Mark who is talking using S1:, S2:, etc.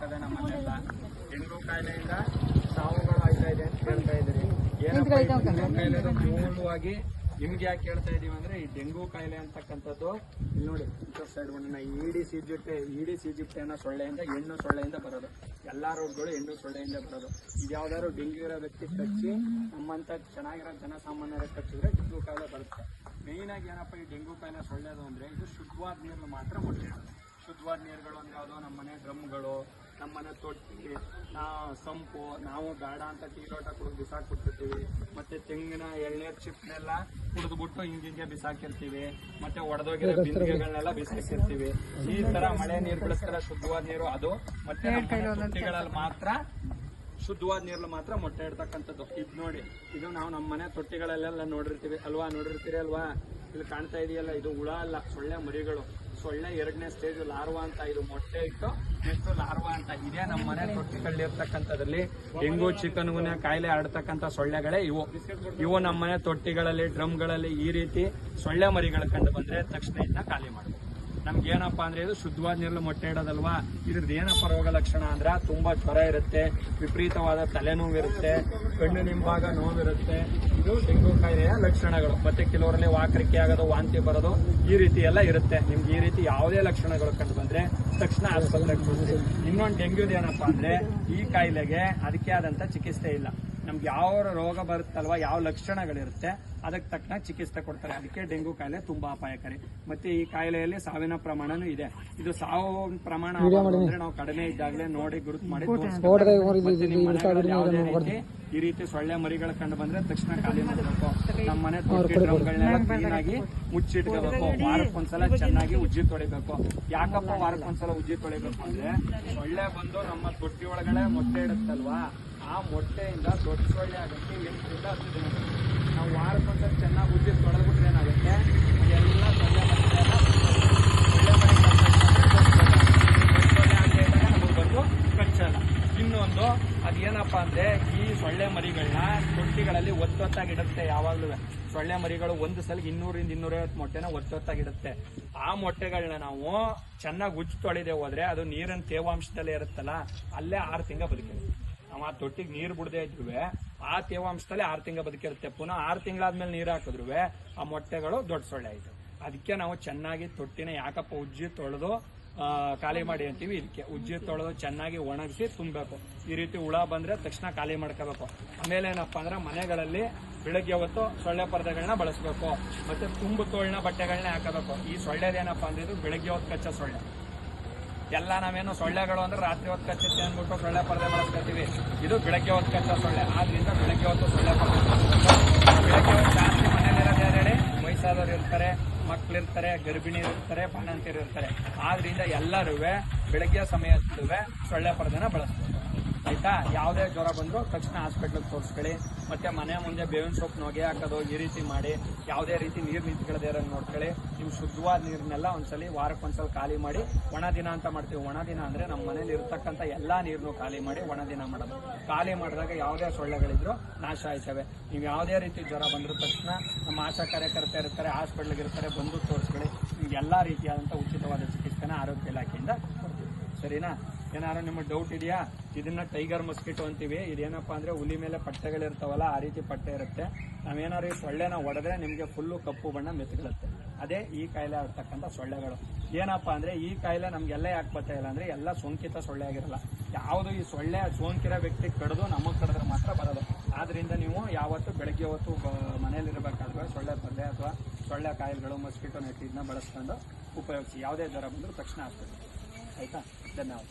S1: ಜಾಸ್ತಿ ನಮ್ಮನ್ನೆಲ್ಲ ಡೆಂಗು ಕಾಯಿಲೆಯಿಂದ ಸಾವುಗಳು ಇದೆ ಅಂತ ಹೇಳ್ತಾ ಇದ್ದೀರಿ. ಏನಪ್ಪ ಕಾಯಿಲೆ ಮೂಲವಾಗಿ ನಿಮ್ಗೆ ಯಾಕೆ ಹೇಳ್ತಾ ಇದೀವಿ ಅಂದ್ರೆ ಈ ಡೆಂಗು ಕಾಯಿಲೆ ಅಂತಕ್ಕಂಥದ್ದು. ಇಲ್ಲಿ ನೋಡಿ ಸೈಡ್ ಬಣ್ಣ ಈಡಿಸ್ ಇಡಿ ಈಡಿಸ್ ಅನ್ನೋ ಸೊಳ್ಳೆಯಿಂದ ಹೆಣ್ಣು ಸೊಳ್ಳೆಯಿಂದ ಬರೋದು. ಎಲ್ಲಾ ರೋಗಗಳು ಹೆಣ್ಣು ಸೊಳ್ಳೆಯಿಂದ ಬರೋದು. ಇದು ಯಾವ್ದಾದ್ರು ಡೆಂಗ್ಯೂ ಇರೋ ವ್ಯಕ್ತಿ ಕಚ್ಚಿ ನಮ್ಮಂತ ಚೆನ್ನಾಗಿರೋ ಜನಸಾಮಾನ್ಯರ ಕಚ್ಚಿದ್ರೆ ಡೆಂಗು ಕಾಯಿಲೆ ಬರುತ್ತೆ. ಮೇಯ್ನ್ ಆಗಿ ಏನಪ್ಪ ಈ ಡೆಂಗು ಕಾಯಿಲೆ ಸೊಳ್ಳೆದು ಅಂದ್ರೆ ಇದು ಶುದ್ಧವಾದ ನೀರು ಮಾತ್ರ ಮುಟ್ಟಿರೋದು ಶುದ್ಧವಾದ ನೀರುಗಳು ಅಂದ್ರೆ ನಮ್ಮ ನಮ್ಮನೆ ಡ್ರಮ್ಗಳು ನಮ್ಮನೆ ತೊಟ್ಟಿ ನಾ ಸಂಪು ನಾವು ಬೇಡ ಅಂತ ಟೀ ಲೋಟ ಕುಡಿದು ಬಿಸಾಕ್ಬಿಟ್ಟಿರ್ತೀವಿ. ಮತ್ತೆ ತೆಂಗಿನ ಎಳ್ನೀರ್ ಚಿಪ್ನೆಲ್ಲ ಕುಡಿದ್ಬಿಟ್ಟು ಹಿಂಗಿಂಗೆ ಬಿಸಾಕಿರ್ತೀವಿ. ಮತ್ತೆ ಒಡೆದೋಗಿರೋ ಬಿಂದಿಗೆಗಳನ್ನೆಲ್ಲ ಬಿಸಾಕಿರ್ತೀವಿ. ಈ ತರ ಮಳೆ ನೀರು ಬಿಡಿಸ್ತಾರ ಶುದ್ಧವಾದ ನೀರು ಅದು. ಮತ್ತೆ ತೊಟ್ಟಿಗಳಲ್ಲಿ ಮಾತ್ರ ಶುದ್ಧವಾದ ನೀರಲ್ಲಿ ಮಾತ್ರ ಮೊಟ್ಟೆ ಇಡ್ತಕ್ಕಂಥದ್ದು. ಇದು ನೋಡಿ ಇದು ನಾವು ನಮ್ಮ ಮನೆ ತೊಟ್ಟಿಗಳಲ್ಲೆಲ್ಲ ನೋಡಿರ್ತೀವಿ. ಅಲ್ವಾ ನೋಡಿರ್ತೀರಿ ಅಲ್ವಾ? ಇಲ್ಲಿ ಕಾಣ್ತಾ ಇದೆಯಲ್ಲ ಇದು ಹುಳ ಅಲ್ಲ ಸೊಳ್ಳೆ ಮರಿಗಳು. ಸೊಳ್ಳೆ ಎರಡನೇ ಸ್ಟೇಜ್ ಲಾರ್ವಾ ಅಂತ ಇದು ಮೊಟ್ಟೆ ಇಟ್ಟು ನೆಕ್ಸ್ಟ್ ಲಾರ್ವಾ ಅಂತ ಇದೇ ನಮ್ಮ ಮನೆ ತೊಟ್ಟಿಗಳಲ್ಲಿ ಇರ್ತಕ್ಕಂಥದ್ರಲ್ಲಿ ಹೆಂಗು ಚಿಕನ್ ಗುನ್ಯ ಕಾಯಿಲೆ ಹರಡ್ತಕ್ಕಂಥ ಸೊಳ್ಳೆಗಳೇ ಇವು. ಇವು ನಮ್ಮ ಮನೆ ತೊಟ್ಟಿಗಳಲ್ಲಿ ಡ್ರಮ್ಗಳಲ್ಲಿ ಈ ರೀತಿ ಸೊಳ್ಳೆ ಮರಿಗಳು ಕಂಡು ಬಂದ್ರೆ ತಕ್ಷಣ ಇದನ್ನ ಖಾಲಿ ಮಾಡಬೇಕು ನಮ್ಗೆ ಏನಪ್ಪಾ ಅಂದ್ರೆ ಇದು ಶುದ್ಧವಾದ ನೀರಲ್ಲಿ ಮೊಟ್ಟೆ ಇಡೋದಲ್ವಾ? ಇದ್ರದ್ದು ಏನಪ್ಪ ರೋಗ ಲಕ್ಷಣ ಅಂದ್ರೆ ತುಂಬಾ ಜ್ವರ ಇರುತ್ತೆ, ವಿಪರೀತವಾದ ತಲೆನೋವು ಇರುತ್ತೆ, ಕಣ್ಣು ನಿಂಬಾಗ ನೋವಿರುತ್ತೆ. ಇದು ಡೆಂಗು ಕಾಯಿಲೆಯ ಲಕ್ಷಣಗಳು. ಮತ್ತೆ ಕೆಲವರಲ್ಲಿ ವಾಕರಿಕೆ ಆಗೋದು, ವಾಂತಿ ಬರೋದು ಈ ರೀತಿ ಎಲ್ಲ ಇರುತ್ತೆ. ನಿಮ್ಗೆ ಈ ರೀತಿ ಯಾವುದೇ ಲಕ್ಷಣಗಳು ಕಂಡು ಬಂದ್ರೆ ತಕ್ಷಣ ಆಸ್ಪತ್ರೆಗೆ ಇನ್ನೊಂದು ಡೆಂಗ್ಯೂದು ಏನಪ್ಪಾ ಅಂದ್ರೆ ಈ ಕಾಯಿಲೆಗೆ ಅದಕ್ಕೆ ಆದಂತ ಚಿಕಿತ್ಸೆ ಇಲ್ಲ. ನಮ್ಗೆ ಯಾವ ರೋಗ ಬರುತ್ತಲ್ವ ಯಾವ ಲಕ್ಷಣಗಳಿರುತ್ತೆ ಅದಕ್ಕೆ ತಕ್ಕನ ಚಿಕಿತ್ಸೆ ಕೊಡ್ತಾರೆ. ಅದಕ್ಕೆ ಡೆಂಗು ಕಾಯಿಲೆ ತುಂಬಾ ಅಪಾಯಕಾರಿ. ಮತ್ತೆ ಈ ಕಾಯಿಲೆಯಲ್ಲಿ ಸಾವಿನ ಪ್ರಮಾಣನೂ ಇದೆ. ಇದು ಸಾವು ಪ್ರಮಾಣ ಅಂದ್ರೆ ನಾವು ಕಡಿಮೆ ಇದ್ದಾಗಲೇ ನೋಡಿ ಗುರುತು ಮಾಡಿ ತೋರಿಸ್ಬೇಕು. ಮತ್ತೆ ನಿಮ್ಮ ಮನೆಗಳಲ್ಲಿ ಯಾವುದೇ ರೀತಿ ಈ ರೀತಿ ಸೊಳ್ಳೆ ಮರಿಗಳು ಕಂಡು ಬಂದ್ರೆ ತಕ್ಷಣ ಖಾಲಿ ಮಾಡಬೇಕು. ನಮ್ಮ ಮನೆ ಕ್ಲೀನಾಗಿ ಮುಚ್ಚಿಟ್ಕೋಬೇಕು. ವಾರಕ್ಕೊಂದ್ಸಲ ಚೆನ್ನಾಗಿ ಉಜ್ಜಿ ತೊಳಿಬೇಕು. ಯಾಕಪ್ಪ ವಾರಕ್ಕೊಂದ್ಸಲ ಉಜ್ಜಿ ತೊಳಿಬೇಕು ಅಂದ್ರೆ ಸೊಳ್ಳೆ ಬಂದು ನಮ್ಮ ತೊಟ್ಟಿ ಒಳಗಡೆ ಮೊಟ್ಟೆ ಇಡುತ್ತಲ್ವಾ? ಆ ಮೊಟ್ಟೆಯಿಂದ ದೊಡ್ಡ ಸೊಳ್ಳೆ ಆಗುತ್ತೆ ಎಂಟರಿಂದ ಹತ್ತು ನಾವು. ವಾರಕ್ಕೊಂದ್ಸಲ ಚೆನ್ನಾಗಿ ಉಜ್ಜಿ ತೊಳೆದ್ಬಿಟ್ರೆ ಏನಾಗುತ್ತೆ? ಎಲ್ಲ ಸೊಳ್ಳೆ ಕಚ್ಚಲ್ಲ. ಇನ್ನೊಂದು, ಅದೇನಪ್ಪ ಅಂದ್ರೆ ಈ ಸೊಳ್ಳೆ ಮರಿಗಳನ್ನ ತೊಟ್ಟಿಗಳಲ್ಲಿ ಒತ್ತೊತ್ತಾಗಿ ಇಡುತ್ತೆ ಯಾವಾಗ್ಲೂ. ಸೊಳ್ಳೆ ಮರಿಗಳು ಒಂದು ಸಲ ಇನ್ನೂರಿಂದ ಇನ್ನೂರೈವತ್ತು ಮೊಟ್ಟೆನ ಒತ್ತೊತ್ತಾಗಿಡುತ್ತೆ ಆ ಮೊಟ್ಟೆಗಳನ್ನ ನಾವು ಚೆನ್ನಾಗಿ ಉಜ್ಜಿ ತೊಳೆದೇ ಹೋದ್ರೆ ಅದು ನೀರಿನ ತೇವಾಂಶದಲ್ಲೇ ಇರುತ್ತಲ್ಲ, ಅಲ್ಲೇ ಆರು ತಿಂಗಳ ಬದುಕಿರುತ್ತೆ. ನಾವು ಆ ತೊಟ್ಟಿಗೆ ನೀರು ಬಿಡದೆ ಇದ್ರು ಆ ತೇವಾಂಶದಲ್ಲಿ ಆರು ತಿಂಗಳು ಬದುಕಿರುತ್ತೆ. ಪುನಃ ಆರು ತಿಂಗಳಾದ್ಮೇಲೆ ನೀರು ಹಾಕಿದ್ರು ಆ ಮೊಟ್ಟೆಗಳು ದೊಡ್ಡ ಸೊಳ್ಳೆ ಆಯಿತು. ಅದಕ್ಕೆ ನಾವು ಚೆನ್ನಾಗಿ ತೊಟ್ಟಿನ ಯಾಕಪ್ಪ ಉಜ್ಜಿ ತೊಳೆದು ಖಾಲಿ ಮಾಡಿ ಅಂತೀವಿ ಇದಕ್ಕೆ ಉಜ್ಜಿ ತೊಳೆದು ಚೆನ್ನಾಗಿ ಒಣಗಿಸಿ ತುಂಬಬೇಕು. ಈ ರೀತಿ ಹುಳ ಬಂದರೆ ತಕ್ಷಣ ಖಾಲಿ ಮಾಡ್ಕೋಬೇಕು. ಆಮೇಲೆ ಏನಪ್ಪ ಅಂದ್ರೆ ಮನೆಗಳಲ್ಲಿ ಬೆಳಗ್ಗೆ ಹೊತ್ತು ಸೊಳ್ಳೆ ಪರದೆಗಳನ್ನ ಬಳಸಬೇಕು. ಮತ್ತೆ ತುಂಬು ತೋಳಿನ ಬಟ್ಟೆಗಳನ್ನ ಹಾಕಬೇಕು. ಈ ಸೊಳ್ಳೆದೇನಪ್ಪ ಅಂದ್ರೆ ಇದು ಬೆಳಗ್ಗೆ ಹೊತ್ತು ಕಚ್ಚ ಸೊಳ್ಳೆ. ಎಲ್ಲ ನಾವೇನು ಸೊಳ್ಳೆಗಳು ಅಂದ್ರೆ ರಾತ್ರಿ ಹೊತ್ತು ಕಚ್ಚುತ್ತೆ ಅಂದ್ಬಿಟ್ಟು ಸೊಳ್ಳೆ ಪರದೆ ಬಳಸ್ಕೊತೀವಿ. ಇದು ಬೆಳಗ್ಗೆ ಹೊತ್ತು ಕಚ್ಚೋ ಸೊಳ್ಳೆ. ಆದ್ರಿಂದ ಬೆಳಗ್ಗೆ ಹೊತ್ತು ಸೊಳ್ಳೆ ಪರದೆ ಬೆಳಗ್ಗೆ ಹೊತ್ತು ಜಾಸ್ತಿ ಮನೇಲಿರೋದು ಯಾರ್ಯಾರೆ ವಯಸ್ಸಾದವ್ರು ಇರ್ತಾರೆ ಮಕ್ಳಿರ್ತಾರೆ ಗರ್ಭಿಣಿ ಇರ್ತಾರೆ ಬಾಣಂತಿರು ಇರ್ತಾರೆ. ಆದ್ರಿಂದ ಎಲ್ಲರೂ ಬೆಳಗ್ಗೆ ಸಮಯದಲ್ಲೂ ಸೊಳ್ಳೆ ಪರದೆನ ಬಳಸ್ಬೇಕು ಆಯ್ತಾ? ಯಾವುದೇ ಜ್ವರ ಬಂದರೂ ತಕ್ಷಣ ಹಾಸ್ಪಿಟ್ಲಿಗೆ ತೋರಿಸ್ಕೊಳ್ಳಿ. ಮತ್ತೆ ಮನೆ ಮುಂದೆ ಬೇವಿನ ಸೊಪ್ಪು ನೋಗೆ ಹಾಕೋದು ಈ ರೀತಿ ಮಾಡಿ, ಯಾವುದೇ ರೀತಿ ನೀರು ನಿಂತ್ಕೊಳ್ಳದೆ ಇರೋದು ನೋಡ್ಕೊಳ್ಳಿ. ನೀವು ಶುದ್ಧವಾದ ನೀರನ್ನೆಲ್ಲ ಒಂದ್ಸಲಿ ವಾರಕ್ಕೊಂದ್ಸಲ ಖಾಲಿ ಮಾಡಿ, ಒಣ ದಿನ ಅಂತ ಮಾಡ್ತೀವಿ. ಒಣ ದಿನ ಅಂದ್ರೆ ನಮ್ಮ ಮನೇಲಿ ಇರತಕ್ಕಂಥ ಎಲ್ಲಾ ನೀರನ್ನು ಖಾಲಿ ಮಾಡಿ ಒಣ ದಿನ ಮಾಡೋದು. ಖಾಲಿ ಮಾಡಿದಾಗ ಯಾವುದೇ ಸೊಳ್ಳೆಗಳಿದ್ರು ನಾಶ ಆಯ್ತವೆ. ನೀವು ಯಾವುದೇ ರೀತಿ ಜ್ವರ ಬಂದರೂ ತಕ್ಷಣ ನಮ್ಮ ಆಶಾ ಕಾರ್ಯಕರ್ತ ಇರ್ತಾರೆ, ಹಾಸ್ಪಿಟ್ಲಿಗೆ ಇರ್ತಾರೆ, ಬಂದು ತೋರಿಸ್ಕೊಳ್ಳಿ. ನಿಮ್ಗೆ ಎಲ್ಲಾ ರೀತಿಯಾದಂಥ ಉಚಿತವಾದ ಚಿಕಿತ್ಸೆನ ಆರೋಗ್ಯ ಇಲಾಖೆಯಿಂದ ಕೊಡ್ತೀವಿ. ಸರಿನಾ? ಏನಾದ್ರು ನಿಮ್ಮ ಡೌಟ್ ಇದೆಯಾ? ಇದನ್ನ ಟೈಗರ್ ಮಸ್ಕಿಟೋ ಅಂತೀವಿ. ಇದೇನಪ್ಪ ಅಂದ್ರೆ ಹುಲಿ ಮೇಲೆ ಪಟ್ಟೆಗಳಿರ್ತಾವಲ್ಲ, ಆ ರೀತಿ ಪಟ್ಟೆ ಇರುತ್ತೆ. ನಾವೇನಾದ್ರು ಈ ಸೊಳ್ಳೆನ ಹೊಡೆದ್ರೆ ನಿಮಗೆ ಫುಲ್ಲು ಕಪ್ಪು ಬಣ್ಣ ಮೆತ್ಗಳುತ್ತೆ ಅದೇ ಈ ಕಾಯಿಲೆ ಆಗ್ತಕ್ಕಂಥ ಸೊಳ್ಳೆಗಳು. ಏನಪ್ಪ ಅಂದ್ರೆ ಈ ಕಾಯಿಲೆ ನಮ್ಗೆಲ್ಲ ಯಾಕೆ ಬರ್ತಾ ಇಲ್ಲ ಅಂದ್ರೆ ಎಲ್ಲ ಸೋಂಕಿತ ಸೊಳ್ಳೆ ಆಗಿರಲ್ಲ. ಯಾವುದು ಈ ಸೊಳ್ಳೆ ಸೋಂಕಿರೋ ವ್ಯಕ್ತಿ ಕಡಿದು ನಮಗೆ ಕಡಿದ್ರೆ ಮಾತ್ರ ಬರೋದು. ಆದ್ರಿಂದ ನೀವು ಯಾವತ್ತು ಬೆಳಗ್ಗೆ ಹೊತ್ತು ಮನೇಲಿರಬೇಕಾದ್ರೆ ಸೊಳ್ಳೆ ಪಲ್ಲೆ ಅಥವಾ ಸೊಳ್ಳೆ ಕಾಯಿಲೆಗಳು ಮಸ್ಕಿಟೋ ನೆಟ್ ಇದನ್ನ ಬಳಸ್ಕೊಂಡು ಉಪಯೋಗಿಸಿ. ಯಾವುದೇ ಜ್ವರ ಬಂದರೂ ತಕ್ಷಣ ಆಗ್ತದೆ ಆಯ್ತಾ? ಧನ್ಯವಾದ.